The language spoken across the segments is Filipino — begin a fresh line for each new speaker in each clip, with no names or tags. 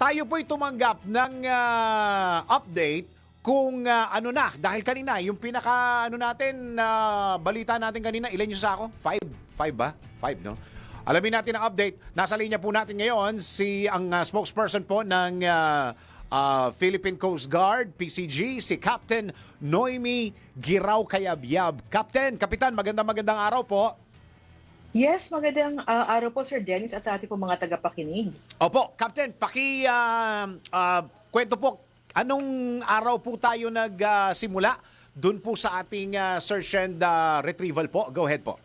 tayo po'y tumanggap ng ah, update kung ah, ano na, dahil kanina, yung pinaka, ano natin, na balita natin kanina, ilan yung sako? Five? Five ba? Five, no? Alamin natin ang update. Nasa linya po natin ngayon si ang ah, spokesperson po ng ah, ah, Philippine Coast Guard, PCG, si Captain Noemi Giraw Kayabyab. Captain, Kapitan, magandang magandang araw po.
Yes, magandang uh, araw po Sir Dennis at sa ating po mga tagapakinig.
Opo, Captain, paki ah, ah, kwento po anong araw po tayo nagsimula doon po sa ating ah, search and ah, retrieval po. Go ahead po.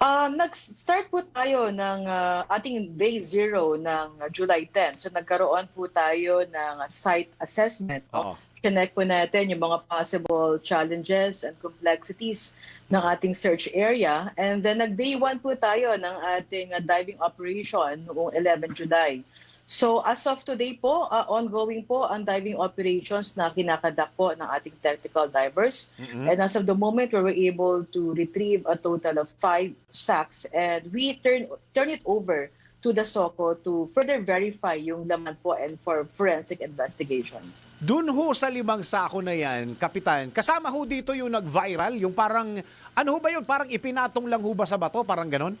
Uh, nag-start po tayo ng uh, ating day zero ng uh, July 10. So nagkaroon po tayo ng uh, site assessment.
Oo.
Connect po natin yung mga possible challenges and complexities ng ating search area. And then nag-day one po tayo ng ating uh, diving operation noong 11 July. So as of today po, uh, ongoing po ang diving operations na kinakandak po ng ating technical divers.
Mm-mm.
And as of the moment, we were able to retrieve a total of five sacks and we turn turn it over to the SOCO to further verify yung laman po and for forensic investigation.
Doon ho sa limang sako na yan, Kapitan, kasama ho dito yung nag-viral, yung parang, ano ho ba yun? Parang ipinatong lang ho ba sa bato? Parang ganon?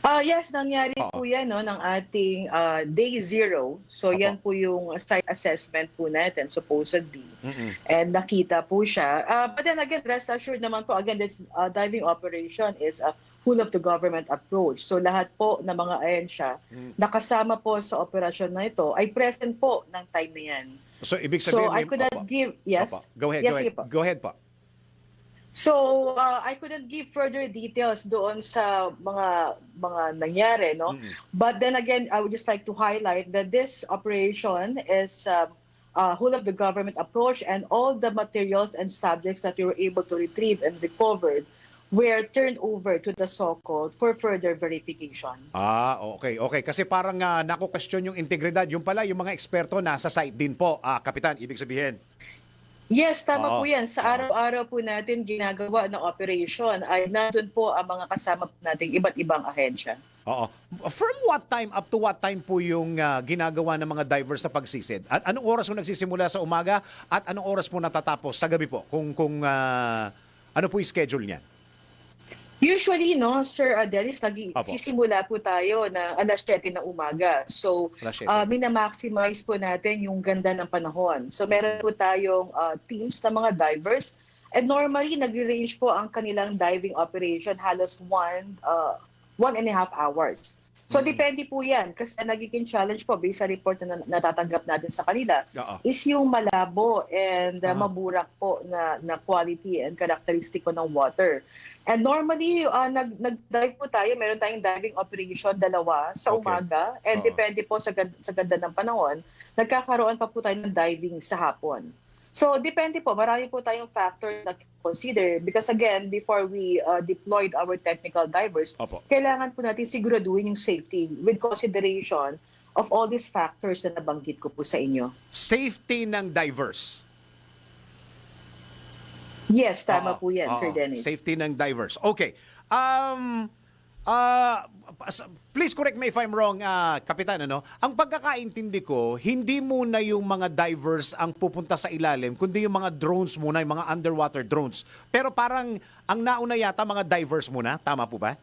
Ah yes, nangyari
Oo.
po yan no, ng ating ah, day zero. So
Opo.
yan po yung site assessment po natin supposedly.
Mm-mm.
And nakita po siya. Ah, but then again, rest assured naman po, again, this ah, diving operation is a whole of the government approach. So lahat po ng mga ahensya
Mm.
nakasama po sa operasyon na ito ay present po ng time na yan.
So, ibig
So
sabihin...
I
may-
could not give, yes?
Opo. Go ahead,
Yes,
go ahead.
po.
Go ahead po.
So, uh, I couldn't give further details doon sa mga mga nangyari, no?
Mm-mm.
But then again, I would just like to highlight that this operation is um, a whole of the government approach and all the materials and subjects that we were able to retrieve and recovered were turned over to the SOCO for further verification.
Ah, okay, okay. Kasi parang uh, nako-question yung integridad. Yung pala, yung mga eksperto nasa site din po, ah, Kapitan, ibig sabihin.
Yes, tama
Oo.
po yan. Sa araw-araw po natin ginagawa ng operation ay nandun po ang mga kasama po nating iba't ibang ahensya.
Oo. From what time up to what time po yung ah, ginagawa ng mga divers sa pagsisid? At anong oras mo nagsisimula sa umaga at anong oras mo natatapos sa gabi po? Kung kung ah, ano po yung schedule niyan?
Usually, no, Sir Adelis, lagi
Apo.
sisimula po tayo na alas 7 ng umaga. So,
Alas 7.
uh, minamaximize po natin yung ganda ng panahon. So, meron po tayong uh, teams ng mga divers. And normally, nag-range po ang kanilang diving operation halos one, uh, one and a half hours. So,
Mm.
depende po yan. Kasi nagiging challenge po, based sa report na natatanggap natin sa kanila,
Oo.
is yung malabo and uh,
Ah.
maburak po na, na quality and characteristic po ng water. And normally, uh, nag, nag-dive po tayo, meron tayong diving operation, dalawa, sa
Okay.
umaga. And
Oo.
depende po sa, sa ganda ng panahon, nagkakaroon pa po tayo ng diving sa hapon. So, depende po. Marami po tayong factors na consider because again, before we uh, deployed our technical divers,
Opo.
kailangan po natin siguraduhin yung safety with consideration of all these factors na nabanggit ko po sa inyo.
Safety ng divers.
Yes, tama
Oo,
po yan,
oo.
Sir Dennis.
Safety ng divers. Okay. Um, pas- please correct me if I'm wrong, ah, Kapitan. Ano? Ang pagkakaintindi ko, hindi muna yung mga divers ang pupunta sa ilalim, kundi yung mga drones muna, yung mga underwater drones. Pero parang ang nauna yata mga divers muna. Tama po ba?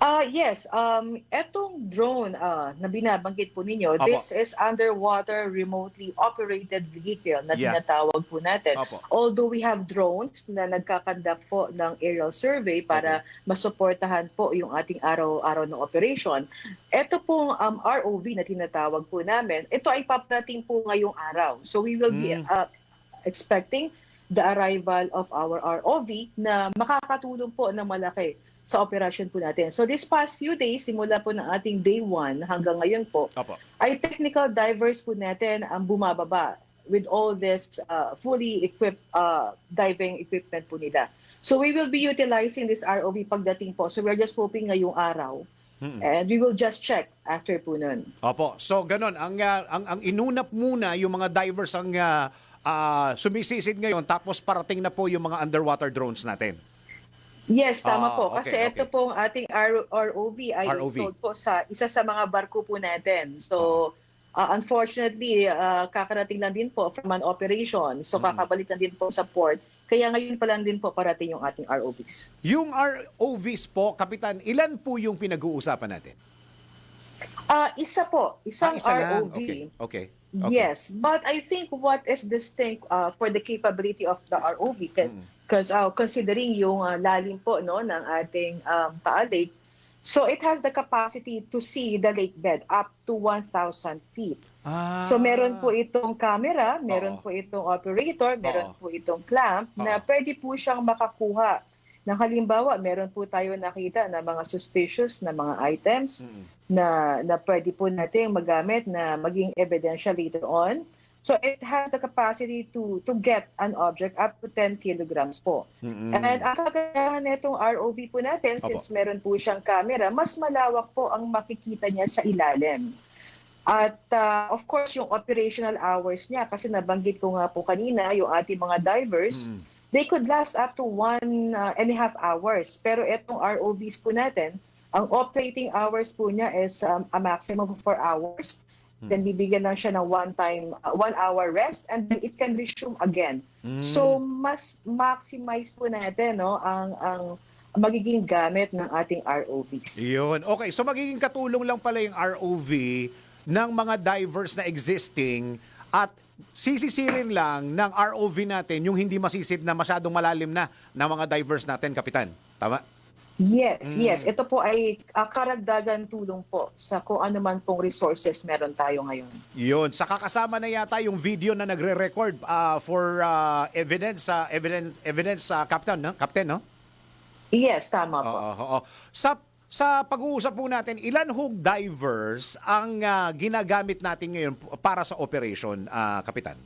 Ah, yes, um etong drone ah, na binabanggit po ninyo,
Opo.
this is underwater remotely operated vehicle na
Yeah.
tinatawag po natin.
Opo.
Although we have drones na nagkakandak po ng aerial survey para masuportahan po yung ating araw-araw na operation, ito pong um, ROV na tinatawag po namin, ito ay paparating po ngayong araw. So we will be
Mm.
uh, expecting the arrival of our ROV na makakatulong po ng malaki sa operation po natin. So this past few days, simula po ng ating day one hanggang ngayon po,
Opo.
ay technical divers po natin ang bumababa with all this uh, fully equipped uh, diving equipment po nila. So we will be utilizing this ROV pagdating po. So we're just hoping ngayong araw.
Mm-mm.
And we will just check after po nun.
Opo. So ganun, ang ah, ang ang inunap muna yung mga divers ang ah, ah, sumisisid ngayon tapos parating na po yung mga underwater drones natin.
Yes, tama
Ah,
po.
okay,
Kasi
okay.
ito pong ating ROV ay
ROV.
installed po sa isa sa mga barko po natin. So, Uh, unfortunately, uh, kakarating lang din po from an operation. So
Mm.
kakabalik lang din po sa port. Kaya ngayon pa lang din po parating yung ating ROVs.
Yung ROVs po, Kapitan, ilan po yung pinag-uusapan natin?
Ah, isa po, isang
Ah, isa lang.
ROV.
Okay, okay. okay.
Yes, but I think what is distinct uh, for the capability of the ROV,
Mm.
because uh, considering yung uh, lalim po no ng ating um, Taal Lake, so it has the capacity to see the lake bed up to 1,000 feet.
Ah.
So meron po itong camera, meron
Oo.
po itong operator, meron
Oo.
po itong clamp na
Oo.
pwede po siyang makakuha. Na halimbawa, meron po tayo nakita na mga suspicious na mga items
Mm.
na na pwede po natin magamit na maging ebidensya later on. So it has the capacity to to get an object up to 10 kilograms po.
Mm-mm.
And ang kagandahan nitong ROV po natin,
Opo.
since meron po siyang camera, mas malawak po ang makikita niya sa ilalim. At uh, of course, yung operational hours niya, kasi nabanggit ko nga po kanina, yung ating mga divers,
Mm.
They could last up to one uh, and a half hours. Pero itong ROVs po natin, ang operating hours po niya is um, a maximum of 4 hours.
Hmm.
Then bibigyan lang siya ng one time, uh, one hour rest and then it can resume again.
Mm.
So mas maximize po natin no ang ang magiging gamit ng ating ROVs.
Yun. Okay, so magiging katulong lang pala yung ROV ng mga divers na existing at sisisirin lang ng ROV natin yung hindi masisid na masyadong malalim na ng mga divers natin, Kapitan. Tama?
Yes,
Mm.
yes. Ito po ay uh, karagdagan tulong po sa kung ano man pong resources meron tayo ngayon.
Yun. Saka kasama na yata yung video na nagre-record ah, for ah, evidence, sa evidence, evidence sa Captain, no? Captain, no?
Yes, tama po.
Oo, oo. Sa sa pag-uusap po natin, ilan hong divers ang ah, ginagamit natin ngayon para sa operation, ah, Kapitan?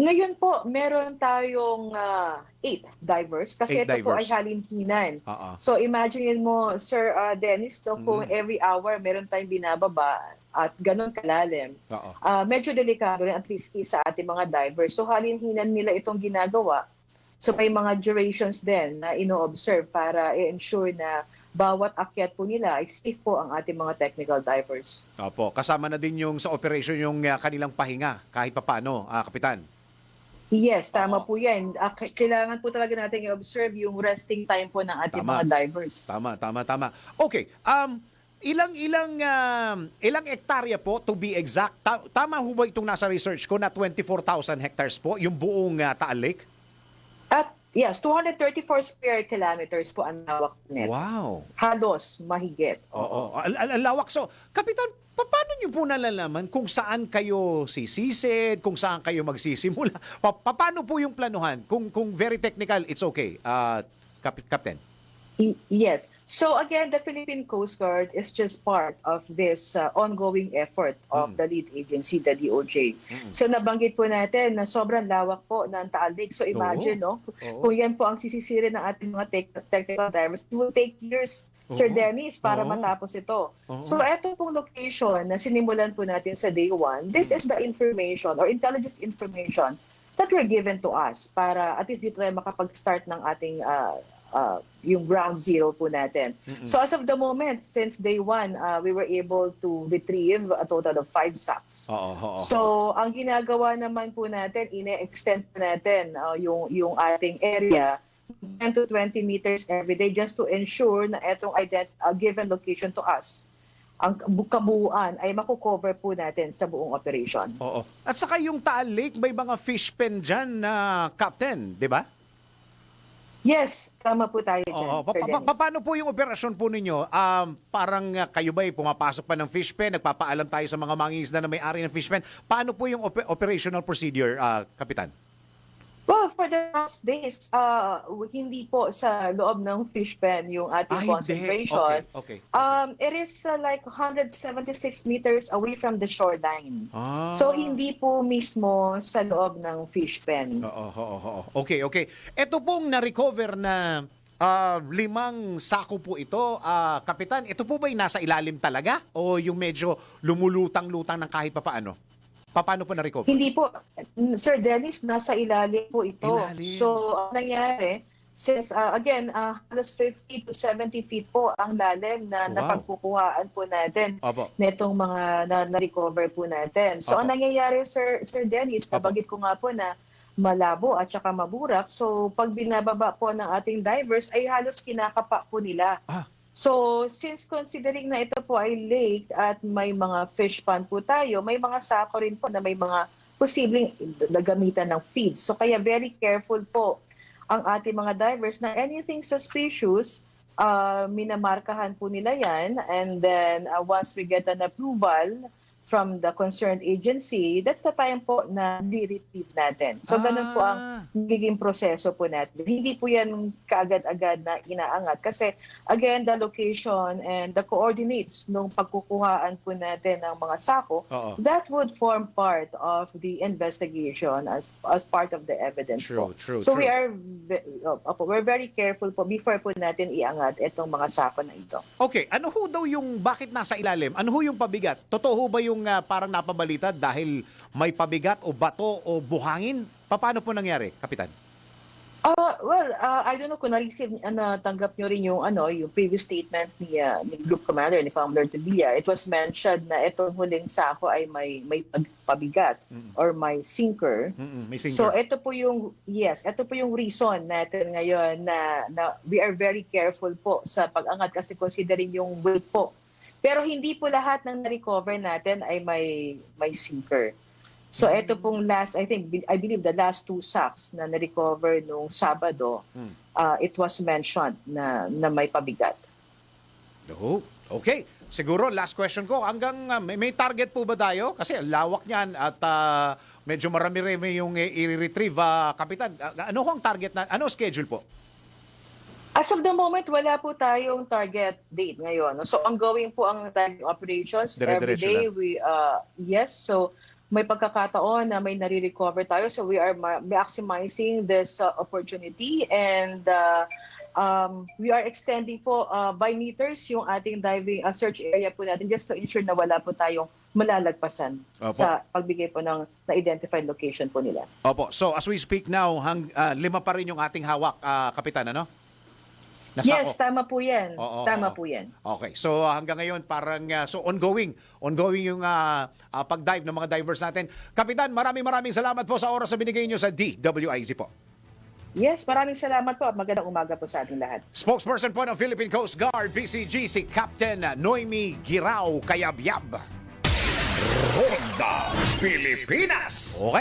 Ngayon po, meron tayong uh, eight divers kasi
Eight
ito po ay
divers.
halinhinan.
Oo.
So imagine mo, Sir uh, Dennis, no, kung
Mhm.
every hour meron tayong binababa at ganun kalalim, ah, medyo delikado rin at risky sa ating mga divers. So halinhinan nila itong ginagawa. So may mga durations din na ino-observe para i-ensure na bawat akyat po nila ay safe po ang ating mga technical divers.
Opo, kasama na din yung sa operation yung ah, kanilang pahinga kahit papaano, ah, Kapitan.
Yes, tama
Oo.
po yan. Ah, kailangan po talaga natin i-observe yung resting time po ng ating
Tama.
mga divers.
Tama, tama, tama. Okay, um, ilang ilang um, ilang hektarya po to be exact? Ta- tama ho ba itong nasa research ko na 24,000 hectares po yung buong ah, Taal Lake?
Yes, 234 square kilometers po ang lawak net.
Wow.
Halos mahigit.
Oo, al- al- al- lawak. So, Kapitan, pa- paano niyo po nalalaman kung saan kayo sisisid, kung saan kayo magsisimula? Pa- pa- paano po yung planuhan? Kung kung very technical, it's okay. Uh, Kap- Captain.
Yes. So again, the Philippine Coast Guard is just part of this uh, ongoing effort of
Mm.
the lead agency, the DOJ.
Mm.
So nabanggit po natin na sobrang lawak po ng Taal Lake. So imagine, no?
Oo.
Kung yan po ang sisisirin ng ating mga tech- technical divers, it will take years, Sir
Oo.
Dennis, para
Oo.
matapos ito.
Oo.
So eto pong location na sinimulan po natin sa day one, this is the information or intelligence information that were given to us para at least dito tayo makapag-start ng ating uh, uh, yung ground zero po natin.
Mm-mm.
So as of the moment, since day one, uh, we were able to retrieve a total of five sacks.
Oo, oo.
So, ang ginagawa naman po natin, ine-extend po natin uh, yung, yung ating area 10 to 20 meters every day just to ensure na itong ident- uh, given location to us, ang kabu- kabuuan ay makukover po natin sa buong operation.
Oo. At saka yung Taal Lake, may mga fish pen dyan na Captain, di ba?
Yes, tama po tayo dyan,
Oo. Pa-
Sir
pa-
Dennis.
pa- paano po yung operasyon po ninyo? Um, parang uh, kayo ba pumapasok pa ng fish pen, nagpapaalam tayo sa mga mangingisda na may-ari ng fish pen. Paano po yung op- operational procedure, uh, Kapitan?
Well, for the past days, uh, hindi po sa loob ng fish pen yung ating concentration.
Okay, okay.
Um, it is uh, like 176 meters away from the shoreline.
Ah.
So hindi po mismo sa loob ng fish pen.
Oo, oo, oo. Okay, okay. Ito pong na-recover na ah, limang sako po ito, ah, Kapitan, ito po ba'y nasa ilalim talaga? O yung medyo lumulutang-lutang ng kahit papaano? Paano po na-recover?
Hindi po, Sir Dennis, nasa ilalim po ito.
Ilalim.
So ang nangyari, since uh, again, uh, halos 50 to 70 feet po ang lalim na
Wow.
napagkukuhaan po natin
Opo.
netong mga na, na-recover po natin. So,
Opo.
ang nangyayari, Sir, Sir Dennis,
Opo.
nabagit ko nga po na malabo at saka maburak. So, pag binababa po ng ating divers, ay halos kinakapa po nila.
Ah.
So, since considering na ito po ay lake at may mga fish pond po tayo, may mga sako rin po na may mga posibleng nagamitan ng feeds. So, kaya very careful po ang ating mga divers na anything suspicious, uh, minamarkahan po nila yan. And then, uh, once we get an approval from the concerned agency, that's the time po na di-retrieve natin. So, ganun po ang
Ah.
nagiging proseso po natin. Hindi po yan kaagad-agad na inaangat. Kasi, again, the location and the coordinates nung pagkukuhaan po natin ng mga sako,
Oo.
that would form part of the investigation as as part of the evidence
True,
po.
true,
so
true.
we are ve- opo, we're very careful po before po natin iangat itong mga sako na ito.
Okay, ano ho daw yung bakit nasa ilalim? Ano ho yung pabigat? Totoo ho ba yung ah, parang napabalita dahil may pabigat o bato o buhangin? Paano po nangyari, Kapitan?
Uh, well, uh, I don't know kung na-receive, uh, natanggap nyo rin yung, ano, yung previous statement ni, uh, ni Group Commander, ni Founder Tevilla. It was mentioned na itong huling sako ay may, may pabigat
Mm-mm.
or may sinker.
May
So
sinker.
ito po yung yes, ito po yung reason natin ngayon na, na we are very careful po sa pag-angat kasi considering yung weight po. Pero hindi po lahat ng na-recover natin ay may may sinker. So ito pong last, I think, I believe the last two sacks na na-recover nung Sabado,
Hmm.
uh, it was mentioned na, na may pabigat.
Oh, okay. Siguro last question ko, hanggang ah, may, may target po ba tayo? Kasi lawak niyan at ah, medyo marami-rami yung i- i-retrieve, ah, Kapitan. Ah, ano ang target na, ano schedule po?
As of the moment, wala po tayong target date ngayon. So ongoing po ang diving operations. Every day, we, uh, yes, so may pagkakataon na may nare-recover tayo. So we are ma- maximizing this uh, opportunity and uh, um, we are extending po uh, by meters yung ating diving uh, search area po natin just to ensure na wala po tayong malalagpasan
Opo.
sa pagbigay po ng na-identified location po nila.
Opo. So as we speak now, hang, ah, lima pa rin yung ating hawak, ah, Kapitan, ano? Nasako.
Yes, tama po yan.
Oo,
tama
oo.
po yan.
Okay. So uh, hanggang ngayon parang uh, so ongoing, ongoing yung uh, uh, pag-dive ng mga divers natin. Kapitan, maraming maraming salamat po sa oras na binigay niyo sa DWIZ po.
Yes, maraming salamat po at magandang umaga po sa ating lahat.
Spokesperson po ng Philippine Coast Guard, PCG, si Captain Noemi Girao Kayabyab.
Ronda Pilipinas.
Okay.